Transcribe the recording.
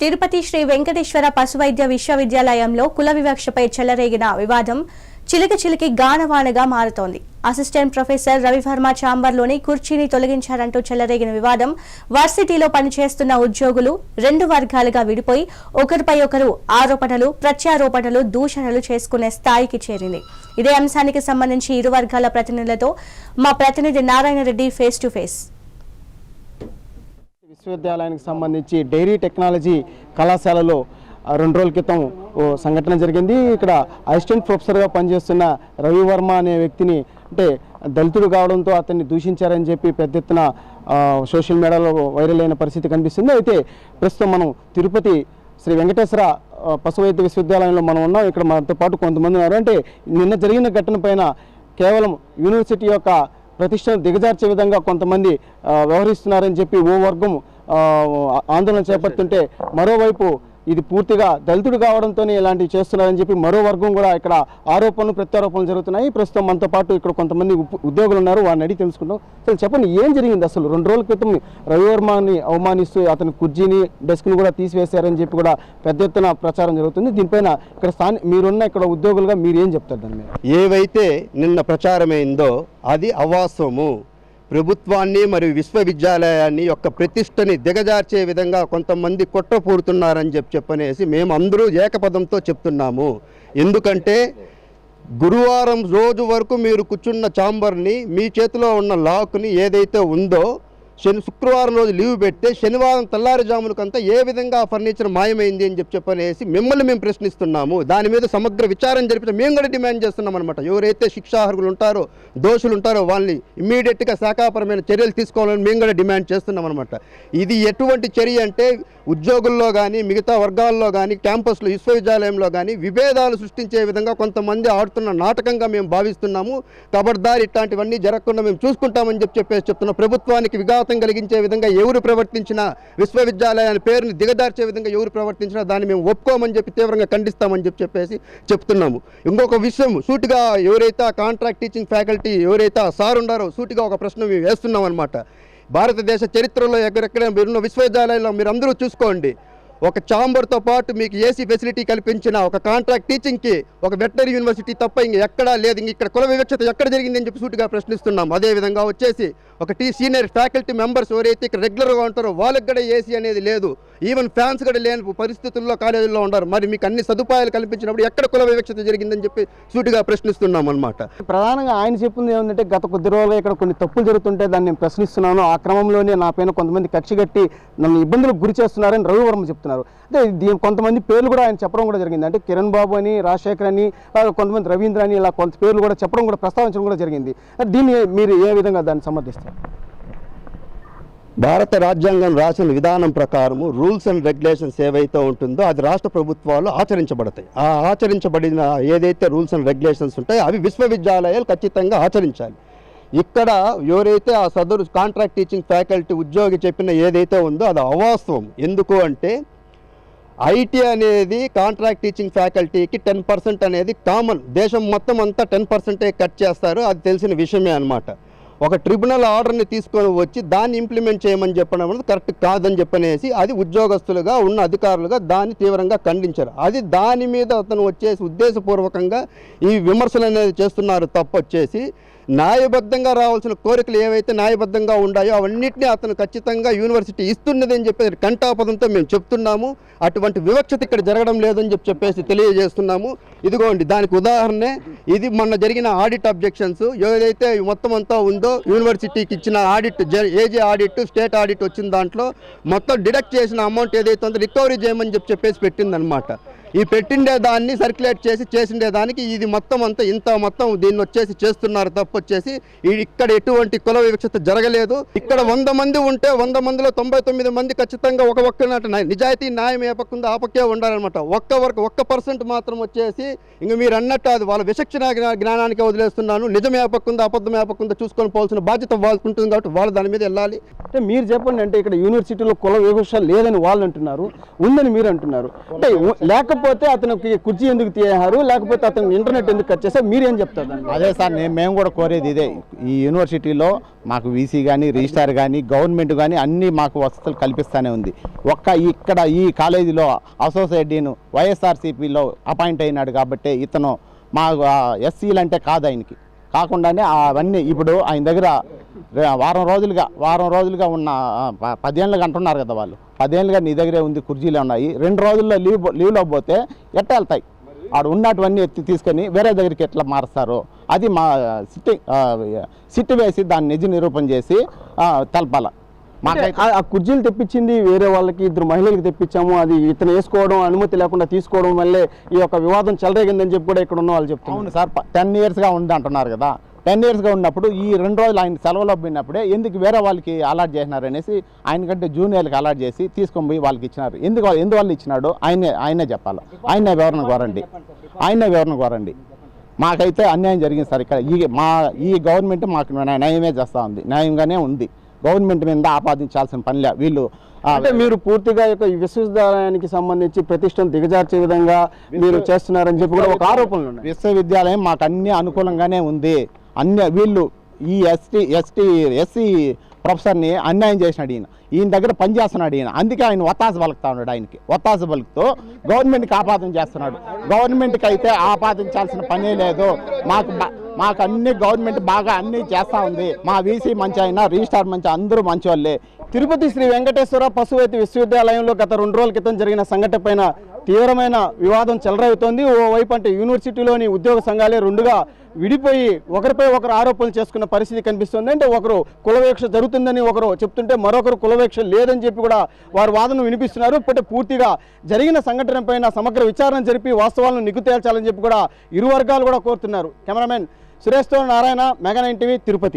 తిరుపతి శ్రీ వెంకటేశ్వర పశువైద్య విశ్వవిద్యాలయంలో కుల వివక్షపై చెలరేగిన వివాదం చిలిక చిలికి గానవానగా మారుతోంది. అసిస్టెంట్ ప్రొఫెసర్ రవివర్మ ఛాంబర్లోని కుర్చీని తొలగించారంటూ చెలరేగిన వివాదం వర్సిటీలో పనిచేస్తున్న ఉద్యోగులు రెండు వర్గాలుగా విడిపోయి ఒకరిపై ఒకరు ఆరోపణలు ప్రత్యారోపణలు దూషణలు చేసుకునే స్థాయికి చేరింది. ఇదే అంశానికి సంబంధించి ఇరు వర్గాల ప్రతినిధులతో మా ప్రతినిధి Narayana Reddy face to face. విశ్వవిద్యాలయానికి సంబంధించి డైరీ టెక్నాలజీ కళాశాలలో రెండు రోజుల క్రితం ఓ సంఘటన జరిగింది. ఇక్కడ అసిస్టెంట్ ప్రొఫెసర్గా పనిచేస్తున్న రవివర్మ అనే వ్యక్తిని అంటే దళితుడు కావడంతో అతన్ని దూషించారని చెప్పి పెద్ద ఎత్తున సోషల్ మీడియాలో వైరల్ అయిన పరిస్థితి కనిపిస్తుంది. అయితే ప్రస్తుతం మనం తిరుపతి శ్రీ వెంకటేశ్వర పశు వైద్య విశ్వవిద్యాలయంలో మనం ఉన్నాం. ఇక్కడ మనతో పాటు కొంతమంది ఉన్నారు. అంటే నిన్న జరిగిన ఘటన పైన కేవలం యూనివర్సిటీ యొక్క ప్రతిష్టను దిగజార్చే విధంగా కొంతమంది వ్యవహరిస్తున్నారని చెప్పి ఓ వర్గం ఆందోళన చేపడుతుంటే మరోవైపు ఇది పూర్తిగా దళితుడు కావడంతోనే ఇలాంటివి చేస్తున్నారని చెప్పి మరో వర్గం కూడా ఇక్కడ ఆరోపణలు ప్రత్యారోపణలు జరుగుతున్నాయి. ప్రస్తుతం మనతో పాటు ఇక్కడ కొంతమంది ఉప్- ఉద్యోగులు ఉన్నారు. వారిని అడిగి తెలుసుకుంటాం అసలు చెప్పండి ఏం జరిగింది అసలు? రెండు రోజుల క్రితం రవివర్మని అవమానిస్తూ అతని కుర్జీని డెస్క్ని కూడా తీసివేశారని చెప్పి కూడా పెద్ద ఎత్తున ప్రచారం జరుగుతుంది. దీనిపైన ఇక్కడ స్థాని మీరున్న ఇక్కడ ఉద్యోగులుగా మీరు ఏం చెప్తారు దాని మీద? ఏవైతే నిన్న ప్రచారమైందో అది అవాస్తవము. ప్రభుత్వాన్ని మరియు విశ్వవిద్యాలయాన్ని యొక్క ప్రతిష్టని దిగజార్చే విధంగా కొంతమంది కుట్రపూరుతున్నారని చెప్పి చెప్పనేసి మేము అందరూ ఏకపదంతో చెప్తున్నాము. ఎందుకంటే గురువారం రోజు వరకు మీరు కూర్చున్న ఛాంబర్ని మీ చేతిలో ఉన్న లాక్ని ఏదైతే ఉందో శని శుక్రవారం రోజు లీవ్ పెడితే శనివారం తెల్లారుజామునకంతా ఏ విధంగా ఆ ఫర్నిచర్ మాయమైంది అని చెప్పి చెప్పనేసి మిమ్మల్ని మేము ప్రశ్నిస్తున్నాము. దాని మీద సమగ్ర విచారణ జరిపితే మేము కూడా డిమాండ్ చేస్తున్నాం అనమాట ఎవరైతే శిక్షార్హులు ఉంటారో దోషులు ఉంటారో వాళ్ళని ఇమ్మీడియట్గా శాఖాపరమైన చర్యలు తీసుకోవాలని మేము కూడా డిమాండ్ చేస్తున్నాం అనమాట ఇది ఎటువంటి చర్య అంటే ఉద్యోగుల్లో కానీ మిగతా వర్గాల్లో కానీ క్యాంపస్లో విశ్వవిద్యాలయంలో కానీ విభేదాలు సృష్టించే విధంగా కొంతమంది ఆడుతున్న నాటకంగా మేము భావిస్తున్నాము. కబడ్దారి ఇట్లాంటివన్నీ జరగకుండా మేము చూసుకుంటామని చెప్పి చెప్పేసి చెప్తున్నాం ప్రభుత్వానికి విఘాతం కలిగించే విధంగా ఎవరు ప్రవర్తించినా విశ్వవిద్యాలయాల పేరుని దిగదార్చే విధంగా ఎవరు ప్రవర్తించినా దాన్ని మేము ఒప్పుకోమని చెప్పి తీవ్రంగా ఖండిస్తామని చెప్పి చెప్పేసి చెప్తున్నాము. ఇంకొక విషయం సూటిగా ఎవరైతే కాంట్రాక్ట్ టీచింగ్ ఫ్యాకల్టీ ఎవరైతే సార్ ఉన్నారో సూటిగా ఒక ప్రశ్న మేము వేస్తున్నాం అనమాట భారతదేశ చరిత్రలో ఎక్కడెక్కడ మీరున్న విశ్వవిద్యాలయంలో మీరు అందరూ చూసుకోండి. ఒక చాంబర్తో పాటు మీకు ఏసీ ఫెసిలిటీ కల్పించిన ఒక కాంట్రాక్ట్ టీచింగ్కి ఒక వెటనరీ యూనివర్సిటీ తప్ప ఇంక ఎక్కడా లేదు. ఇంక ఇక్కడ కుల వివక్షత ఎక్కడ జరిగిందని చెప్పి సూటిగా ప్రశ్నిస్తున్నాం. అదేవిధంగా వచ్చేసి ఒక టీ సీనియర్ ఫ్యాకల్టీ మెంబర్స్ ఎవరైతే ఇక్కడ రెగ్యులర్గా ఉంటారో వాళ్ళకి కూడా ఏసీ అనేది లేదు. ఈవెన్ ఫ్యాన్స్ కూడా లేని పరిస్థితుల్లో కాలేజీల్లో ఉన్నారు మరి మీకు అన్ని సదుపాయాలు కల్పించినప్పుడు ఎక్కడ కుల వివక్షత జరిగిందని చెప్పి సూటిగా ప్రశ్నిస్తున్నాం అనమాట ప్రధానంగా ఆయన చెప్పింది ఏమంటే గత కొద్ది రోజులుగా ఇక్కడ కొన్ని తప్పులు జరుగుతుంటే దాన్ని నేను ప్రశ్నిస్తున్నాను. ఆ క్రమంలోనే నా పైన కొంతమంది కక్ష కట్టి నన్ను ఇబ్బందులకు గురి చేస్తున్నారని రవివర్మ చెప్తున్నారు. అంటే దీని కొంతమంది పేర్లు కూడా ఆయన చెప్పడం కూడా జరిగింది. అంటే కిరణ్ బాబు అని రాజశేఖర్ అని కొంతమంది రవీంద్ర అని ఇలా కొంత పేర్లు కూడా చెప్పడం కూడా ప్రస్తావించడం కూడా జరిగింది. దీన్ని మీరు ఏ విధంగా దాన్ని సమర్థిస్తారు? భారత రాజ్యాంగం రాసిన విధానం ప్రకారము రూల్స్ అండ్ రెగ్యులేషన్స్ ఏవైతే ఉంటుందో అది రాష్ట్ర ప్రభుత్వాలు ఆచరించబడతాయి. ఆ ఆచరించబడిన ఏదైతే రూల్స్ అండ్ రెగ్యులేషన్స్ ఉంటాయో అవి విశ్వవిద్యాలయాలు ఖచ్చితంగా ఆచరించాలి. ఇక్కడ ఎవరైతే ఆ సదరు కాంట్రాక్ట్ టీచింగ్ ఫ్యాకల్టీ ఉద్యోగి చెప్పిన ఏదైతే ఉందో అది అవాస్తవం. ఎందుకు అంటే ఐటీ అనేది కాంట్రాక్ట్ టీచింగ్ ఫ్యాకల్టీకి టెన్ పర్సెంట్ అనేది కామన్. దేశం మొత్తం అంతా టెన్ పర్సెంటే కట్ చేస్తారు. అది తెలిసిన విషయమే అనమాట ఒక ట్రిబ్యునల్ ఆర్డర్ని తీసుకొని వచ్చి దాన్ని ఇంప్లిమెంట్ చేయమని చెప్పడం అనేది కరెక్ట్ కాదని చెప్పనేసి అది ఉద్యోగస్తులుగా ఉన్న అధికారులుగా దాన్ని తీవ్రంగా ఖండించారు. అది దాని మీద అతను వచ్చేసి ఉద్దేశపూర్వకంగా ఈ విమర్శలు అనేది చేస్తున్నారు తప్పొచ్చేసి న్యాయబద్ధంగా రావాల్సిన కోరికలు ఏవైతే న్యాయబద్ధంగా ఉన్నాయో అవన్నింటినీ అతను ఖచ్చితంగా యూనివర్సిటీ ఇస్తున్నది అని చెప్పేసి కంఠాపదంతో మేము చెప్తున్నాము. అటువంటి వివక్షత ఇక్కడ జరగడం లేదని చెప్పి చెప్పేసి తెలియజేస్తున్నాము. ఇదిగోండి దానికి ఉదాహరణే ఇది మొన్న జరిగిన ఆడిట్ అబ్జెక్షన్స్. ఏదైతే మొత్తం అంతా ఉందో యూనివర్సిటీకి ఇచ్చిన audit AG audit state audit వచ్చిన దాంట్లో మొత్తం డిడక్ట్ చేసిన అమౌంట్ ఏదైతే ఉందో రికవరీ చేయమని చెప్పి చెప్పేసి పెట్టిందనమాట. ఈ పెట్టిండే దాన్ని సర్క్యులేట్ చేసి చేసిండే దానికి ఇది మొత్తం అంతా ఇంత మొత్తం దీన్ని వచ్చేసి చేస్తున్నారు తప్పు వచ్చేసి ఈ ఇక్కడ ఎటువంటి కుల వివక్షత జరగలేదు. ఇక్కడ వంద మంది ఉంటే వంద మందిలో తొంభై తొమ్మిది మంది ఖచ్చితంగా ఒక ఒక్క నిజాయితీ న్యాయం ఏ పక్క ఉందో ఆ పక్కే ఉండాలన్నమాట. ఒక్క వరకు ఒక్క పర్సెంట్ మాత్రం వచ్చేసి ఇంక మీరు అన్నట్టు అది వాళ్ళ విచక్షణ జ్ఞా- జ్ఞానానికి వదిలేస్తున్నాను. నిజం ఏ అబద్ధం ఏ చూసుకొని పోవాల్సిన బాధ్యత వాళ్ళకు ఉంటుంది కాబట్టి వాళ్ళు దాని మీద వెళ్ళాలి. అంటే మీరు చెప్పండి అంటే ఇక్కడ యూనివర్సిటీలో కుల వివక్ష లేదని వాళ్ళు అంటున్నారు. ఉందని మీరు అంటున్నారు. అంటే ఉ- లేకపోతే అతనికి కుర్చీ ఎందుకు తీయారు లేకపోతే అతను ఇంటర్నెట్ ఎందుకు కట్ చేస్తే మీరేం చెప్తారు అదే సార్ నేను మేము కూడా కోరేది ఇదే. ఈ యూనివర్సిటీలో మాకు వీసీ కానీ రిజిస్టార్ కానీ గవర్నమెంట్ కానీ అన్నీ మాకు వసతులు కల్పిస్తూనే ఉంది. ఒక్క ఇక్కడ ఈ కాలేజీలో అసోసియేట్ డీన్ వైఎస్ఆర్సీపీలో అపాయింట్ అయినాడు కాబట్టి ఇతను మా ఎస్సీలు అంటే కాదు ఆయనకి. కాకుండానే అవన్నీ ఇప్పుడు ఆయన దగ్గర వారం రోజులుగా వారం రోజులుగా ఉన్న పదేళ్ళుగా అంటున్నారు కదా వాళ్ళు. పదేళ్ళుగా నీ దగ్గరే ఉంది కుర్చీలు ఉన్నాయి. రెండు రోజుల్లో లీవ్ లీవ్లో పోతే ఎట్ట వెళ్తాయి? ఆడ ఉన్నటువన్నీ ఎత్తి తీసుకొని వేరే దగ్గరికి ఎట్లా మారుస్తారు? అది మా సిట్టి సిట్టి వేసి దాన్ని నిజ నిరూపణ చేసి తెలపాల. ఆ- కుర్చీలు తెప్పించింది వేరే వాళ్ళకి ఇద్దరు మహిళలకు తెప్పించాము. అది ఇతను వేసుకోవడం అనుమతి లేకుండా తీసుకోవడం వల్లే ఈ యొక్క వివాదం చెలరేగిందని చెప్పి కూడా ఇక్కడ ఉన్న వాళ్ళు చెప్తున్నారు. సార్ టెన్ ఇయర్స్గా ఉంది అంటున్నారు కదా. టెన్ ఇయర్స్గా ఉన్నప్పుడు ఈ రెండు రోజులు ఆయన సెలవులో పోయినప్పుడే ఎందుకు వేరే వాళ్ళకి అలాట్ చేసినారు అనేసి ఆయనకంటే జూనియర్కి అలాట్ చేసి తీసుకొని పోయి వాళ్ళకి ఇచ్చినారు. ఎందుకు ఎందువల్ల ఇచ్చినాడు ఆయనే ఆయనే చెప్పాలి. ఆయనే వివరణ కోరండి. ఆయనే వివరణ కోరండి. మాకైతే అన్యాయం జరిగింది సార్ ఇక్కడ. ఈ మా ఈ గవర్నమెంట్ మాకు న్యాయ- న్యాయమే చేస్తూ ఉంది. న్యాయంగానే ఉంది. గవర్నమెంట్ మీద ఆపాదించాల్సిన పనిలే వీళ్ళు అంటే మీరు పూర్తిగా యొక్క విశ్వవిద్యాలయానికి సంబంధించి ప్రతిష్టను దిగజార్చే విధంగా మీరు చేస్తున్నారని చెప్పి కూడా ఒక ఆరోపణలు ఉన్నాయి. విశ్వవిద్యాలయం మాకు అన్ని అనుకూలంగానే ఉంది. అన్య వీళ్ళు ఈ ఎస్టీ ఎస్టీ ఎస్సీ ప్రొఫెసర్ని అన్యాయం చేసినాడు ఈయన. ఈయన దగ్గర పనిచేస్తున్నాడు ఈయన. అందుకే ఆయన ఒత్తాస పలుకుతా ఉన్నాడు ఆయనకి. ఒత్తాస పలుకుతూ గవర్నమెంట్కి ఆపాదన చేస్తున్నాడు. గవర్నమెంట్కి అయితే ఆపాదించాల్సిన పనే లేదు. మాకు మాకు అన్ని గవర్నమెంట్ బాగా అన్నీ చేస్తూ ఉంది. మా వీసీ మంచి అయినా రిజిస్టార్ మంచి అందరూ మంచి వాళ్ళే తిరుపతి శ్రీ వెంకటేశ్వర పశువైద్య విశ్వవిద్యాలయంలో గత రెండు రోజుల క్రితం జరిగిన సంఘటన పైన తీవ్రమైన వివాదం చెలరవుతోంది ఓవైపు అంటే యూనివర్సిటీలోని ఉద్యోగ సంఘాలే రెండుగా విడిపోయి ఒకరిపై ఒకరు ఆరోపణలు చేసుకున్న పరిస్థితి కనిపిస్తుంది. అంటే ఒకరు కులవేక్ష జరుగుతుందని ఒకరు చెప్తుంటే మరొకరు కులవేక్ష లేదని చెప్పి కూడా వారు వాదన వినిపిస్తున్నారు. ఇప్పటి పూర్తిగా జరిగిన సంఘటనపైన సమగ్ర విచారణ జరిపి వాస్తవాలను నిగ్గు తేల్చాలని చెప్పి కూడా ఇరు వర్గాలు కూడా కోరుతున్నారు. Cameraman సురేష్తో Narayana mega nine TV Tirupati.